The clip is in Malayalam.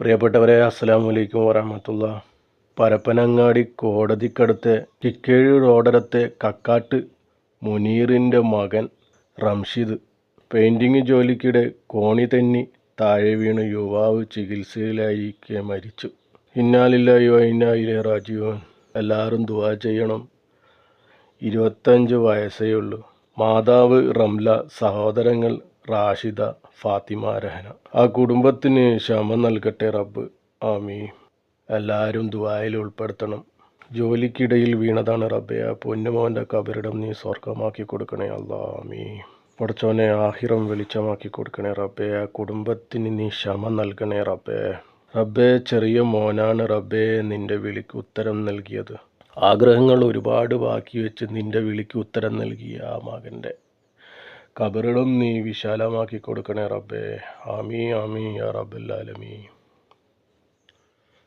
പ്രിയപ്പെട്ടവരെ അസ്സാം വലൈക്കും വരഹമത്തുള്ള പരപ്പനങ്ങാടി കോടതിക്കടുത്തെ കിക്കേഴ് റോഡരത്തെ കക്കാട്ട് മുനീറിന്റെ മകൻ റംഷിദ് പെയിന്റിങ് ജോലിക്കിടെ കോണി തെന്നി താഴെ വീണ് യുവാവ് ചികിത്സയിലായിരിക്കെ മരിച്ചു. ഇന്നാലില്ലായോ ഇന്നായിലെ രാജീവൻ എല്ലാവരും ദുവാ ചെയ്യണം. ഇരുപത്തഞ്ച് വയസ്സേ ഉള്ളൂ. മാതാവ് റംല സഹോദരങ്ങൾ റാഷിദ ഫാത്തിമ രഹന ആ കുടുംബത്തിന് ക്ഷമ നൽകട്ടെ റബ്ബ്. ആമീ എല്ലാവരും ദുബായിൽ ഉൾപ്പെടുത്തണം. ജോലിക്കിടയിൽ വീണതാണ് റബ്ബെ. ആ പൊന്നുമോന്റെ കബറിടം നീ സ്വർഗമാക്കി കൊടുക്കണേ അല്ലാ ആമീ പടച്ചോനെ ആഹിറം വെളിച്ചമാക്കി കൊടുക്കണേ റബ്ബെ. ആ കുടുംബത്തിന് നീ ക്ഷമ നൽകണേ റബ്ബേ. റബ്ബേ ചെറിയ മോനാണ് റബ്ബേ നിന്റെ വിളിക്ക് ഉത്തരം നൽകിയത്. ആഗ്രഹങ്ങൾ ഒരുപാട് ബാക്കി വെച്ച് നിന്റെ വിളിക്ക് ഉത്തരം നൽകിയ ആ മകന്റെ. കബറിടം നീ വിശാലമാക്കി കൊടുക്കണേ റബ്ബേ. ആമീ ആമീ യാ റബ്ബല്ലാലമീ